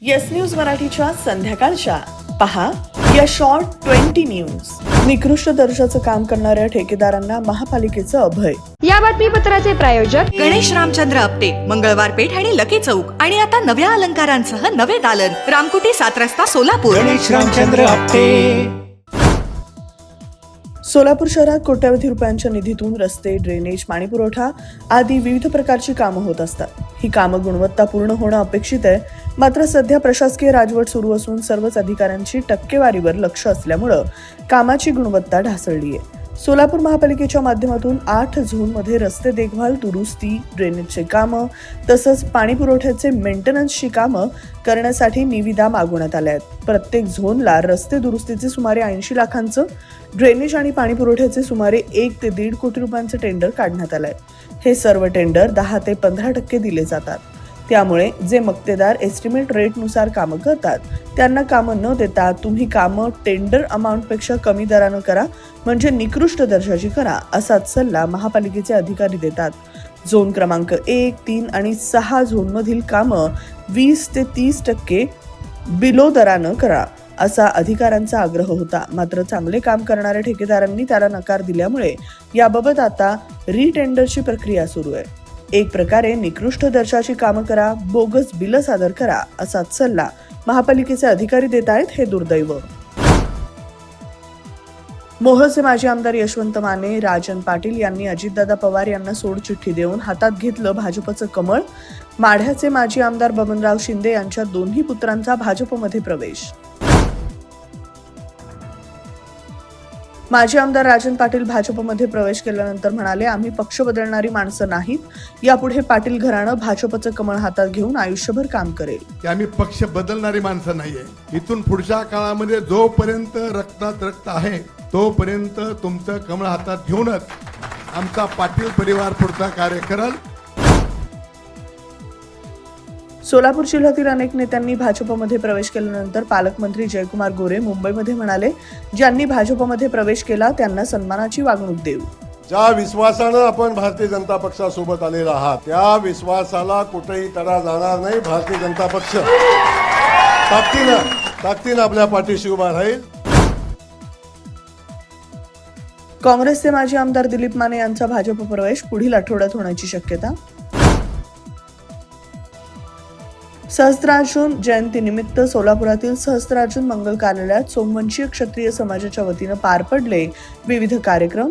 Yes news मराठीच्या संध्याकाळच्या. पहा या शॉर्ट ट्वेंटी न्यूज निकृष्ट दर्जाचं काम करणाऱ्या ठेकेदारांना महापालिकेचं अभय. या बातमीपत्राचे प्रायोजक गणेश रामचंद्र आपटे मंगळवार पेठ आणि लकी चौक. आणि आता नव्या अलंकारांसह नवे दालन. रामकुटी सात रस्ता सोलापूर. गणेश रामचंद्र आपटे. सोलापूर शहरात कोट्यावधी रुपयांच्या निधीतून रस्ते ड्रेनेज पाणीपुरवठा आदी विविध प्रकारची कामं होत असतात. ही कामं गुणवत्तापूर्ण होणं अपेक्षित आहे. मात्र सध्या प्रशासकीय राजवट सुरू असून सर्वच अधिकाऱ्यांची टक्केवारीवर लक्ष असल्यामुळं कामाची गुणवत्ता ढासळली आहे सोलापूर महापालिकेच्या माध्यमातून आठ झोनमध्ये रस्ते देखभाल दुरुस्ती ड्रेनेजचे कामं तसंच पाणी पुरवठ्याचे मेंटेनन्सची कामं करण्यासाठी निविदा मागवण्यात आल्या आहेत. प्रत्येक झोनला रस्ते दुरुस्तीचे सुमारे ऐंशी लाखांचं ड्रेनेज आणि पाणी पुरवठ्याचे सुमारे एक ते दीड कोटी रुपयांचं टेंडर काढण्यात आलं आहे हे सर्व टेंडर दहा ते पंधरा टक्के दिले जातात. त्यामुळे जे मक्तेदार एस्टिमेट रेटनुसार कामं करतात त्यांना कामं न देता तुम्ही कामं टेंडर अमाऊंटपेक्षा कमी दरानं करा म्हणजे निकृष्ट दर्जाची करा असाच सल्ला महापालिकेचे अधिकारी देतात. झोन क्रमांक एक तीन आणि सहा झोनमधील कामं वीस ते तीस टक्के बिलो दरानं करा असा अधिकाऱ्यांचा आग्रह होता. मात्र चांगले काम करणाऱ्या ठेकेदारांनी त्याला नकार दिल्यामुळे याबाबत आता रिटेंडरची प्रक्रिया सुरू आहे. एक प्रकारे निकृष्ट दर्जाची कामं करा बोगस बिलं सादर करा असा सल्ला महापालिकेचे अधिकारी देत आहेत हे दुर्दैव. मोहचे माजी आमदार यशवंत माने राजन पाटील यांनी अजितदादा पवार यांना सोडचिठ्ठी देऊन हातात घेतलं भाजपचं कमळ. माढ्याचे माजी आमदार बबनराव शिंदे यांच्या दोन्ही पुत्रांचा भाजपमध्ये प्रवेश. माजी आमदार राजन पाटील भाजपमध्ये प्रवेश केल्यानंतर म्हणाले आम्ही पक्ष बदलणारी माणसं नाहीत. यापुढे पाटील घराणं भाजपचं कमळ हातात घेऊन आयुष्यभर काम करेल. आम्ही पक्ष बदलणारी माणसं नाहीये. इथून पुढच्या काळामध्ये जोपर्यंत रक्तात रक्त आहे तोपर्यंत तुमचं कमळ हातात घेऊनच आमचा पाटील परिवार पुढचा कार्य करल. सोलापूर जिल्ह्यातील अनेक नेत्यांनी भाजपमध्ये प्रवेश केल्यानंतर पालकमंत्री जयकुमार गोरे मुंबईमध्ये म्हणाले ज्यांनी भाजपमध्ये प्रवेश केला त्यांना सन्मानाची वागणूक देऊ. ज्या विश्वासानं आपण भारतीय जनता पक्षासोबत आलेला आहात त्या विश्वासाला कुठेही तडा जाणार नाही भारतीय जनता पक्ष. ताकदीनं ताकदीनं आपल्या पाठीशी उभा राहील. काँग्रेसचे माजी आमदार दिलीप माने यांचा भाजप प्रवेश पुढील आठवड्यात होण्याची शक्यता सहस्त्रार्जुन जयंतीनिमित्त सोलापुरातील सहस्त्रार्जुन मंगल कार्यालयात सोमवंशीय क्षत्रिय समाजाच्या वतीनं पार पडले. विविध कार्यक्रम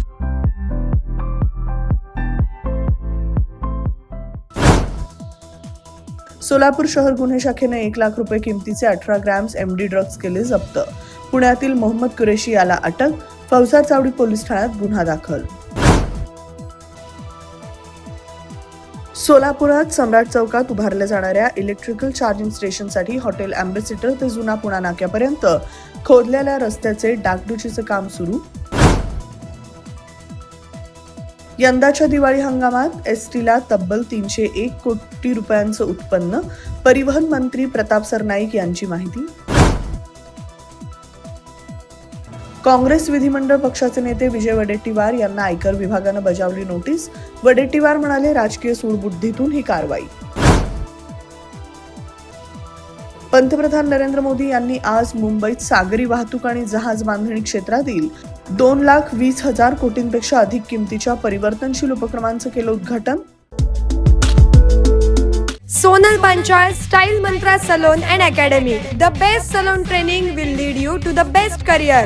सोलापूर शहर गुन्हे शाखेने एक लाख रुपये किमतीचे अठरा ग्रॅम्स एम डी ड्रग्ज केले जप्त. पुण्यातील मोहम्मद कुरेशी याला अटक. फौसार चावडी पोलीस ठाण्यात गुन्हा दाखल. सोलापुरात सम्राट चौकात उभारल्या जाणाऱ्या इलेक्ट्रिकल चार्जिंग स्टेशनसाठी हॉटेल अँबेसिडर ते जुना पुणा नाक्यापर्यंत. खोदलेल्या रस्त्याचे डागडुजीचं काम सुरू. यंदाच्या दिवाळी हंगामात एस टीला तब्बल तीनशे एक कोटी रुपयांचं उत्पन्न परिवहन मंत्री प्रताप सरनाईक यांची माहिती. काँग्रेस विधिमंडळ पक्षाचे नेते विजय वडेट्टीवार यांना आयकर विभागानं बजावली नोटीस. वडेट्टीवार म्हणाले राजकीय सूडबुद्धीतून ही कारवाई. पंतप्रधान नरेंद्र मोदी यांनी आज मुंबईत सागरी वाहतूक आणि जहाज बांधणी क्षेत्रातील दोन लाख वीस हजार कोटींपेक्षा अधिक किमतीच्या परिवर्तनशील उपक्रमांचं केलं उद्घाटन. Sonal Panchal style mantra salon and academy. The best salon training will lead you to the best career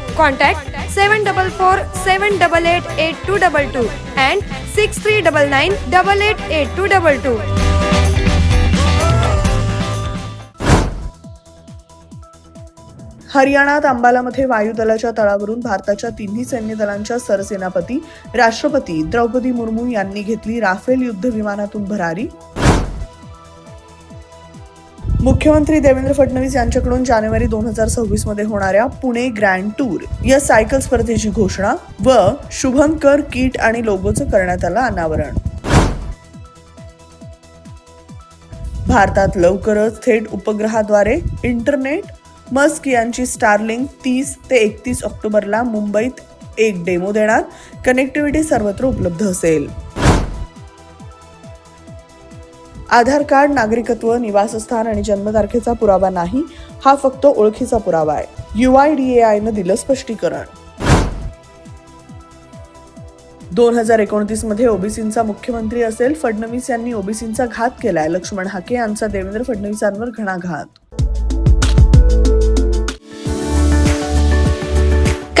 Contact seven double four seven double eight eight two double two and three double nine two हरियाणात अंबालामध्ये वायुदलाच्या तळावरून भारताच्या तिन्ही सैन्य दलांच्या सरसेनापती राष्ट्रपती द्रौपदी मुर्मू यांनी घेतली राफेल युद्ध विमानातून भरारी. मुख्यमंत्री देवेंद्र फडणवीस यांच्याकडून जानेवारी दोन हजार सव्वीसमध्ये होणाऱ्या पुणे ग्रँड टूर या सायकल स्पर्धेची घोषणा व शुभंकर किट आणि लोगोचं करण्यात आलं अनावरण. भारतात लवकरच थेट उपग्रहाद्वारे इंटरनेट मस्क यांची स्टारलिंक तीस ते एकतीस ऑक्टोबरला मुंबईत एक डेमो देणार. कनेक्टिव्हिटी सर्वत्र उपलब्ध असेल. आधार कार्ड नागरिकत्व निवासस्थान आणि जन्मतारखेचा पुरावा नाही हा फक्त ओळखीचा पुरावा आहे. युआयडीएआयनं दिलं स्पष्टीकरण. दोन हजार एकोणतीसमध्ये ओबीसींचा मुख्यमंत्री असेल फडणवीस यांनी ओबीसींचा घात केलाय. लक्ष्मण हाके यांचा देवेंद्र फडणवीसांवर घणाघात.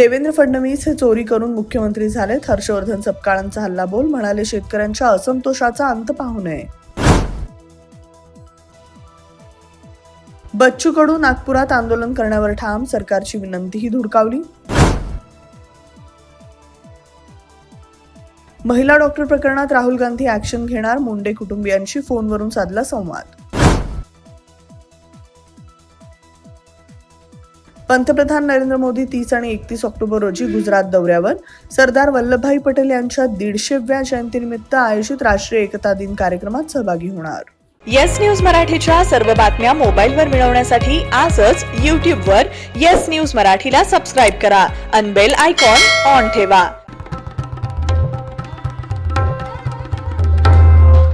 देवेंद्र फडणवीस हे चोरी करून मुख्यमंत्री झालेत हर्षवर्धन सपकाळांचा हल्ला बोल म्हणाले शेतकऱ्यांच्या असंतोषाचा अंत पाहू नये. बच्चू कडू नागपुरात आंदोलन करण्यावर ठाम सरकारची विनंतीही धुडकावली. महिला डॉक्टर प्रकरणात राहुल गांधी ऍक्शन घेणार मुंडे कुटुंबियांशी फोनवरून साधला संवाद. पंतप्रधान नरेंद्र मोदी तीस आणि एकतीस ऑक्टोबर रोजी गुजरात दौऱ्यावर. सरदार वल्लभभाई पटेल यांच्या दीडशेव्या जयंतीनिमित्त आयोजित राष्ट्रीय एकता दिन कार्यक्रमात सहभागी होणार. येस न्यूज मराठीच्या सर्व बातम्या मोबाईलवर मिळवण्यासाठी आजच यूट्यूबवर येस न्यूज मराठीला सबस्क्राईब करा. अनबेल आयकॉन ऑन ठेवा.